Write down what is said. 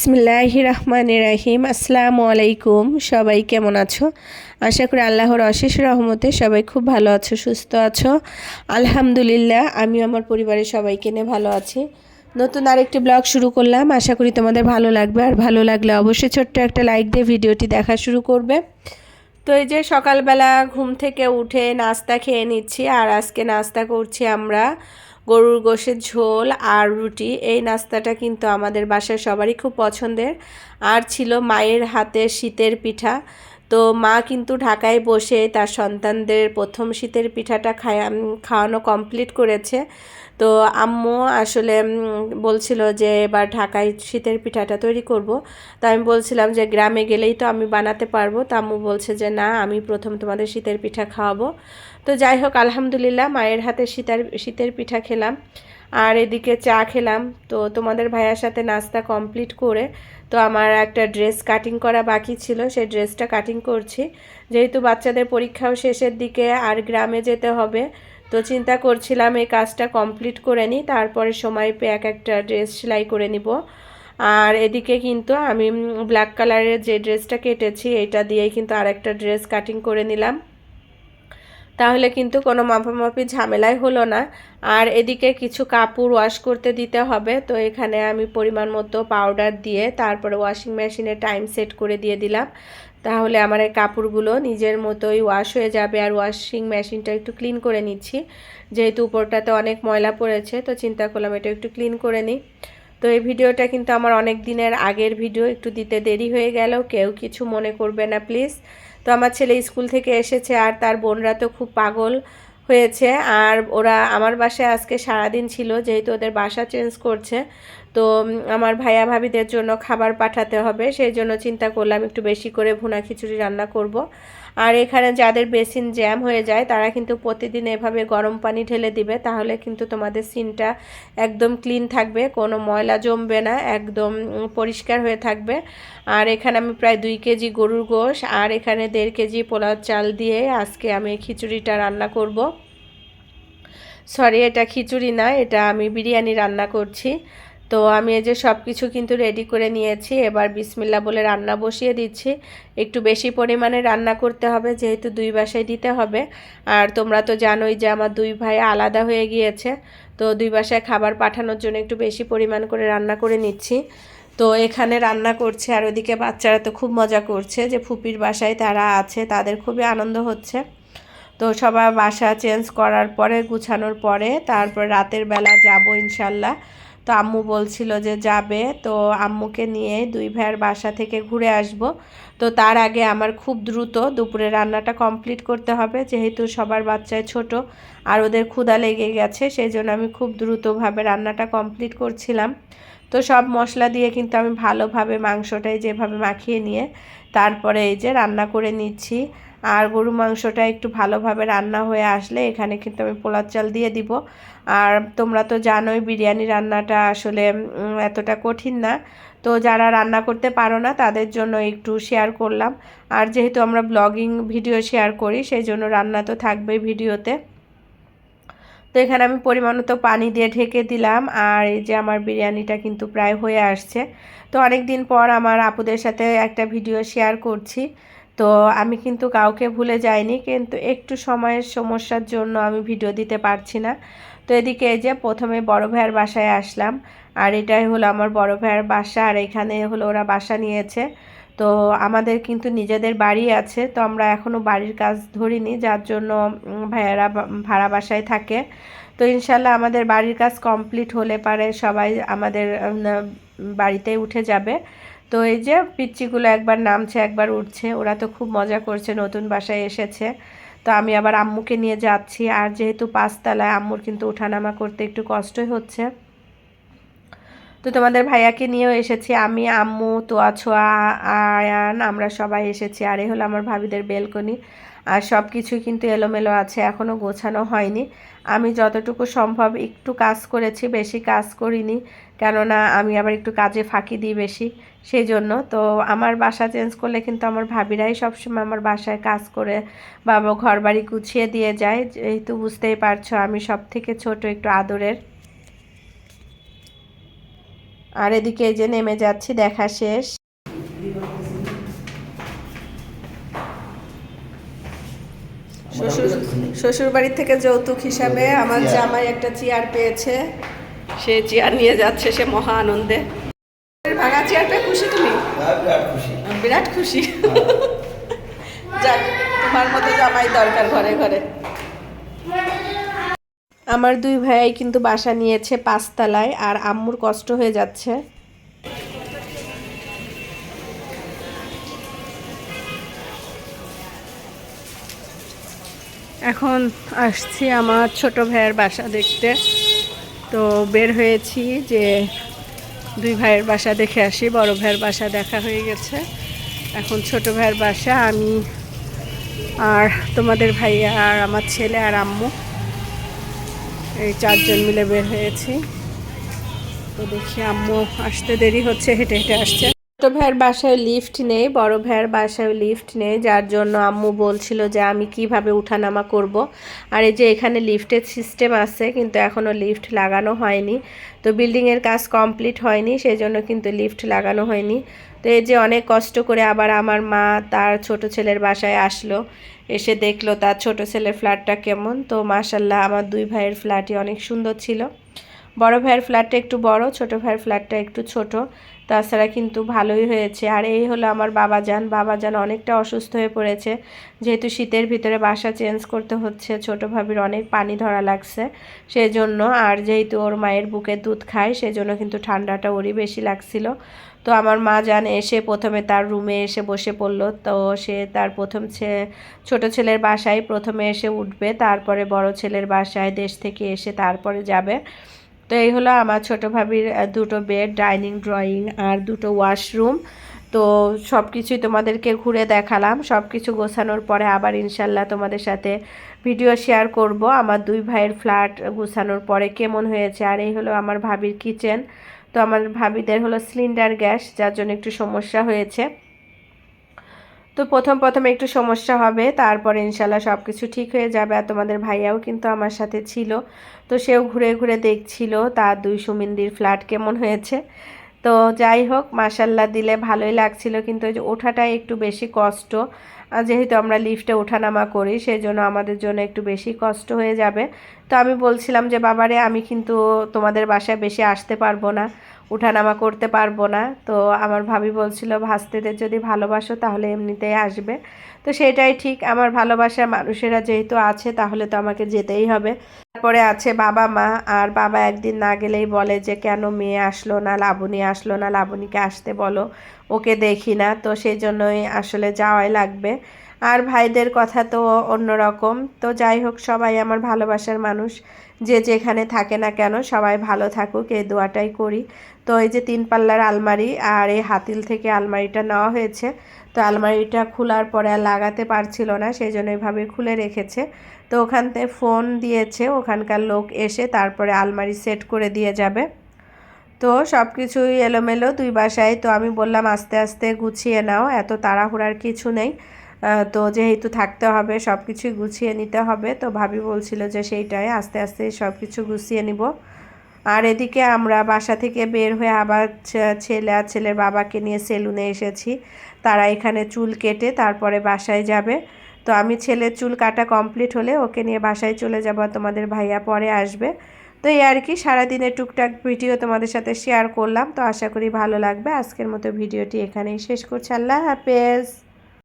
বিসমিল্লাহ রহমান রাহিম। আসসালামু আলাইকুম। সবাই কেমন আছো? আশা করি আল্লাহর অশেষ রহমতে সবাই খুব ভালো আছো, সুস্থ আছো। আলহামদুলিল্লাহ আমি আমার পরিবারের সবাইকে নিয়ে ভালো আছি। নতুন আরেকটি ব্লগ শুরু করলাম। আশা করি তোমাদের ভালো লাগবে। আর ভালো লাগলে অবশ্যই ছোট্ট একটা লাইক দিয়ে ভিডিওটি দেখা শুরু করবে। তো এই যে সকালবেলা ঘুম থেকে উঠে নাস্তা খেয়ে নিচ্ছি। আর আজকে নাস্তা করছি আমরা গরুর গোশের ঝোল আর রুটি, এই নাস্তাটা কিন্তু আমাদের বাসায় সবারই খুব পছন্দের। আর ছিল মায়ের হাতে শীতের পিঠা। তো মা কিন্তু ঢাকায় বসে তার সন্তানদের প্রথম শীতের পিঠাটা খায়া খাওয়ানো কমপ্লিট করেছে। তো আম্মু আসলে বলছিল যে এবার ঢাকায় শীতের পিঠাটা তৈরি করব। তো আমি বলছিলাম যে গ্রামে গেলেই তো আমি বানাতে পারব। তো আম্মু বলছে যে না, আমি প্রথম তোমাদের শীতের পিঠা খাওয়াবো। তো যাই হোক, আলহামদুলিল্লাহ, মায়ের হাতে শীতের শীতের পিঠা খেলাম। আর এদিকে চা খেলাম। তো তোমাদের ভাইয়ার সাথে নাস্তা কমপ্লিট করে তো আমার একটা ড্রেস কাটিং করা বাকি ছিল। সেই ড্রেসটা কাটিং করছি। যেহেতু বাচ্চাদের পরীক্ষাও শেষের দিকে আর গ্রামে যেতে হবে, তো চিন্তা করছিলাম এই কাজটা কমপ্লিট করে নিই। তারপরে সময় পেয়ে এক একটা ড্রেস সেলাই করে নিব। আর এদিকে কিন্তু আমি ব্ল্যাক কালারের যে ড্রেসটা কেটেছি, এটা দিয়েই কিন্তু আরেকটা ড্রেস কাটিং করে নিলাম। তাহলে কিন্তু কোনো মাপামাপি ঝামেলাই হলো না। আর এদিকে কিছু কাপড় ওয়াশ করতে দিতে হবে। তো এখানে আমি পরিমাণ মতো পাউডার দিয়ে তারপরে ওয়াশিং মেশিনে টাইম সেট করে দিয়ে দিলাম। তাহলে আমার এই কাপড়গুলো নিজের মতোই ওয়াশ হয়ে যাবে। আর ওয়াশিং মেশিনটা একটু ক্লিন করে নিচ্ছি। যেহেতু উপরটাতে অনেক ময়লা পড়েছে, তো চিন্তা করলাম এটা একটু ক্লিন করে নিই। তো এই ভিডিওটা কিন্তু আমার অনেক দিনের আগের ভিডিও, একটু দিতে দেরি হয়ে গেল, কেউ কিছু মনে করবে না, প্লিজ। তো আমার ছেলে স্কুল থেকে এসেছে আর তার বোনরা তো খুব পাগল হয়েছে। আর ওরা আমার বাসায় আজকে সারাদিন ছিল, যেহেতু ওদের বাসা চেঞ্জ করছে। তো আমার ভাইয়া ভাবিদের জন্য খাবার পাঠাতে হবে, সেই জন্য চিন্তা করলাম একটু বেশি করে ভুনা খিচুড়ি রান্না করব। আর এখানে যাদের বেসিন জ্যাম হয়ে যায়, তারা কিন্তু প্রতিদিন এভাবে গরম পানি ঢেলে দিবে, তাহলে কিন্তু তোমাদের সিনটা একদম ক্লিন থাকবে, কোনো ময়লা জমবে না, একদম পরিষ্কার হয়ে থাকবে। আর এখানে আমি প্রায় দুই কেজি গরুর গোশ, আর এখানে দেড় কেজি পোলাও চাল দিয়ে আজকে আমি খিচুড়িটা রান্না করব। সরি, এটা খিচুড়ি না, এটা আমি বিরিয়ানি রান্না করছি। তো আমি এই যে সব কিছু কিন্তু রেডি করে নিয়েছি। এবার বিসমিল্লা বলে রান্না বসিয়ে দিচ্ছি। একটু বেশি পরিমাণে রান্না করতে হবে, যেহেতু দুই বাসায় দিতে হবে। আর তোমরা তো জানোই যে আমার দুই ভাই আলাদা হয়ে গিয়েছে। তো দুই বাসায় খাবার পাঠানোর জন্য একটু বেশি পরিমাণ করে রান্না করে নিচ্ছি। তো এখানে রান্না করছে, আর ওদিকে বাচ্চারা তো খুব মজা করছে যে ফুপির বাসায় তারা আছে, তাদের খুবই আনন্দ হচ্ছে। তো সবার বাসা চেঞ্জ করার পরে, গুছানোর পরে, তারপর রাতের বেলা যাব ইনশাল্লাহ। তো আম্মু বলছিল যে যাবে, তো আম্মুকে নিয়ে দুই ভাইয়ের বাসা থেকে ঘুরে আসব। তো তার আগে আমার খুব দ্রুত দুপুরে রান্নাটা কমপ্লিট করতে হবে, যেহেতু সবার বাচ্চায় ছোট আর ওদের ক্ষুধা লেগে গেছে সেই জন্য আমি খুব দ্রুতভাবে রান্নাটা কমপ্লিট করছিলাম। তো সব মশলা দিয়ে কিন্তু আমি ভালোভাবে মাংসটাই যেভাবে মাখিয়ে নিয়ে তারপরে এই যে রান্না করে নিচ্ছি। আর গরু মাংসটা একটু ভালোভাবে রান্না হয়ে আসলে এখানে কিন্তু আমি পোলার চাল দিয়ে দিব। আর তোমরা তো জানোই বিরিয়ানি রান্নাটা আসলে এতটা কঠিন না। তো যারা রান্না করতে পারো না, তাদের জন্য একটু শেয়ার করলাম। আর যেহেতু আমরা ব্লগিং ভিডিও শেয়ার করি সেই জন্য রান্না তো থাকবেই ভিডিওতে। তো এখানে আমি পরিমাণ মতো পানি দিয়ে ঢেকে দিলাম। আর এই যে আমার বিরিয়ানিটা কিন্তু প্রায় হয়ে আসছে। তো অনেক দিন পর আমার আপুদের সাথে একটা ভিডিও শেয়ার করছি। তো আমি কিন্তু কাউকে ভুলে যাইনি, কিন্তু একটু সময়ের সমস্যার জন্য আমি ভিডিও দিতে পারছি না। তো এদিকে এই যে প্রথমে বড় ভাইয়ের বাসায় আসলাম, আর এটাই হলো আমার বড় ভাইয়ের বাসা, আর এখানে হলো ওরা বাসা নিয়েছে। তো আমাদের কিন্তু নিজেদের বাড়ি আছে, তো আমরা এখনও বাড়ির কাজ ধরিনি, যার জন্য ভাইয়ারা ভাড়া বাসায় থাকে। তো ইনশাল্লাহ আমাদের বাড়ির কাজ কমপ্লিট হলে পারে সবাই আমাদের বাড়িতে উঠে যাবে। তো এই যে পিচ্চিগুলো একবার নামছে, একবার উঠছে, ওরা তো খুব মজা করছে, নতুন বাসায় এসেছে। তো আমি আবার আম্মুকে নিয়ে যাচ্ছি। আর যেহেতু পাঁচতলায়, আম্মুর কিন্তু ওঠানামা করতে একটু কষ্টই হচ্ছে। তো তোমাদের ভাইয়াকে নিয়েও এসেছি। আমি, আম্মু, তোয়া, ছোয়া, আয়ান, আমরা সবাই এসেছি। আর এই হলো আমার ভাবিদের বেলকনি। আর সব কিছুই কিন্তু এলোমেলো আছে এখনও গোছানো হয়নি। আমি যতটুকু সম্ভব একটু কাজ করেছি, বেশি কাজ করিনি। কেননা আমি আবার একটু কাজে ফাঁকি দিই বেশি সেই জন্য তো আমার বাসা চেঞ্জ করলে কিন্তু আমার ভাবিরাই সবসময় আমার বাসায় কাজ করে বা ঘর বাড়ি গুছিয়ে দিয়ে যায়। যেহেতু বুঝতেই পারছ, আমি সব থেকে ছোট একটু আদরের। আর এদিকে এই যে নেমে যাচ্ছি দেখা শেষ। শ্বশুর শ্বশুর বাড়ি থেকে যৌতুক হিসাবে আমার জামাই একটা চেয়ার পেয়েছে। সে চেয়ার নিয়ে যাচ্ছে সে মহা আনন্দে। ভাঙা চেয়ার পেয়ে খুশি তুমি? বিরাট খুশি। বিরাট খুশি। যাক তোমার মতো জামাই দরকার ঘরে ঘরে। আমার দুই ভাই কিন্তু বাসা নিয়েছে পাঁচতলায় আর আম্মুর কষ্ট হয়ে যাচ্ছে। এখন আসছি আমার ছোট ভাইয়ের বাসা দেখতে। তো বের হয়েছি যে দুই ভাইয়ের বাসা দেখে আসি, বড় ভাইয়ের বাসা দেখা হয়ে গেছে। এখন ছোট ভাইয়ের বাসা, আমি আর তোমাদের ভাইয়া আর আমার ছেলে আর আম্মু। এই চারজন মিলে বের হয়েছি। তো দেখি আম্মু আসতে দেরি হচ্ছে, হেঁটে হেঁটে আসছে। ছোট ভাইয়ের বাসায় লিফট নেই, বড় ভাইয়ের বাসায় লিফট নেই, যার জন্য আম্মু বলছিল যে আমি কীভাবে উঠানামা করব। আর এই যে এখানে লিফটের সিস্টেম আছে, কিন্তু এখনও লিফট লাগানো হয়নি। তো বিল্ডিংয়ের কাজ কমপ্লিট হয়নি, সেই জন্য কিন্তু লিফট লাগানো হয়নি। তো এই যে অনেক কষ্ট করে আবার আমার মা তার ছোট ছেলের বাসায় আসলো। এসে দেখল তার ছোট ছেলের ফ্ল্যাটটা কেমন। তো মাসাল্লাহ আমার দুই ভাইয়ের ফ্ল্যাটই অনেক সুন্দর ছিল। বড় ভাইয়ের ফ্ল্যাটটা একটু বড়, ছোট ভাইয়ের ফ্ল্যাটটা একটু ছোট। তাছাড়া কিন্তু ভালোই হয়েছে। আর এই হলো আমার বাবা যান বাবা যান অনেকটা অসুস্থ হয়ে পড়েছে। যেহেতু শীতের ভিতরে বাসা চেঞ্জ করতে হচ্ছে, ছোট ভাবির অনেক পানি ধরা লাগছে। সেই জন্য আর যেহেতু ওর মায়ের বুকে দুধ খায়, সেজন্য কিন্তু ঠান্ডাটা ওরই বেশি লাগছিল। তো আমার মা যান এসে প্রথমে তার রুমে এসে বসে পড়ল। তো সে তার প্রথম ছোট ছেলের বাসায় প্রথমে এসে উঠবে। তারপরে বড় ছেলের বাসায় দেশ থেকে এসে তারপরে যাবে। তো এই হলো আমার ছোট ভাবির দুটো বেড ডাইনিং ড্রয়িং আর দুটো ওয়াশরুম তো সব কিছুই তোমাদেরকে ঘুরে দেখালাম। সব কিছু গোছানোর পরে আবার ইনশাল্লাহ তোমাদের সাথে ভিডিও শেয়ার করব। আমার দুই ভাইয়ের ফ্ল্যাট গোছানোর পরে কেমন হয়েছে? আর এই হলো আমার ভাবির কিচেন তো আমার ভাবিদের হলো সিলিন্ডার গ্যাস যার জন্য একটু সমস্যা হয়েছে। তো প্রথম প্রথম একটু সমস্যা হবে, তারপর ইনশাল্লাহ সব কিছু ঠিক হয়ে যাবে। আর তোমাদের ভাইয়াও কিন্তু আমার সাথে ছিল, তো সেও ঘুরে ঘুরে দেখছিল তার দুই সুমিন্দির ফ্ল্যাট কেমন হয়েছে। তো যাই হোক মাসাল্লাহ দিলে ভালোই লাগছিল, কিন্তু ওই যে ওঠাটাই একটু বেশি কষ্ট। যেহেতু আমরা লিফটে ওঠানামা করি সেই জন্য আমাদের জন্য একটু বেশি কষ্ট হয়ে যাবে। তো আমি বলছিলাম যে, বাবারে, আমি কিন্তু তোমাদের বাসায় বেশি আসতে পারব না। উঠানামা করতে পারব না। তো আমার ভাবি বলছিল, ভাস্তেদের যদি ভালোবাসো তাহলে এমনিতেই আসবে। তো সেটাই ঠিক, আমার ভালোবাসার মানুষেরা যেহেতু আছে তাহলে তো আমাকে যেতেই হবে। তারপরে আছে বাবা, মা, আর বাবা একদিন না গেলেই বলে যে, কেন মেয়ে আসলো না, লাবণী আসলো না, লাবণীকে আসতে বলো, ওকে দেখি না। তো সেই জন্যই আসলে যাওয়াই লাগবে। আর ভাইদের কথা তো অন্যরকম। তো যাই হোক, সবাই আমার ভালোবাসার মানুষ। যে যেখানে থাকে না কেন সবাই ভালো থাকুক, এই দোয়াটাই করি। তো এই যে তিন পাল্লার আলমারি আর এই হাতিল থেকে আলমারিটা নেওয়া হয়েছে। তো আলমারিটা খোলার পরে আর লাগাতে পারছিল না সেই জন্য এইভাবে খুলে রেখেছে। তো ওখান থেকে ফোন দিয়েছে, ওখানকার লোক এসে তারপরে আলমারি সেট করে দিয়ে যাবে। তো সব কিছুই এলোমেলো দুই বাসায়। তো আমি বললাম, আস্তে আস্তে গুছিয়ে নাও, এত তাড়াহুড়ার কিছু নেই। তো যেহেতু থাকতে হবে সব কিছুই গুছিয়ে নিতে হবে। তো ভাবি বলছিল যে সেইটাই, আস্তে আস্তে সব কিছু গুছিয়ে নিব। আর এদিকে আমরা বাসা থেকে বের হয়ে আবার ছেলে আর ছেলের বাবাকে নিয়ে সেলুনে এসেছি। তারা এখানে চুল কেটে তারপরে বাসায় যাবে। তো আমি ছেলের চুল কাটা কমপ্লিট হলে ওকে নিয়ে বাসায় চলে যাব তোমাদের ভাইয়া পরে আসবে। তো এই আর কি, সারাদিনের টুকটাক ভিডিও তোমাদের সাথে শেয়ার করলাম। তো আশা করি ভালো লাগবে। আজকের মতো ভিডিওটি এখানেই শেষ করছি। আল্লাহ হাফেজ।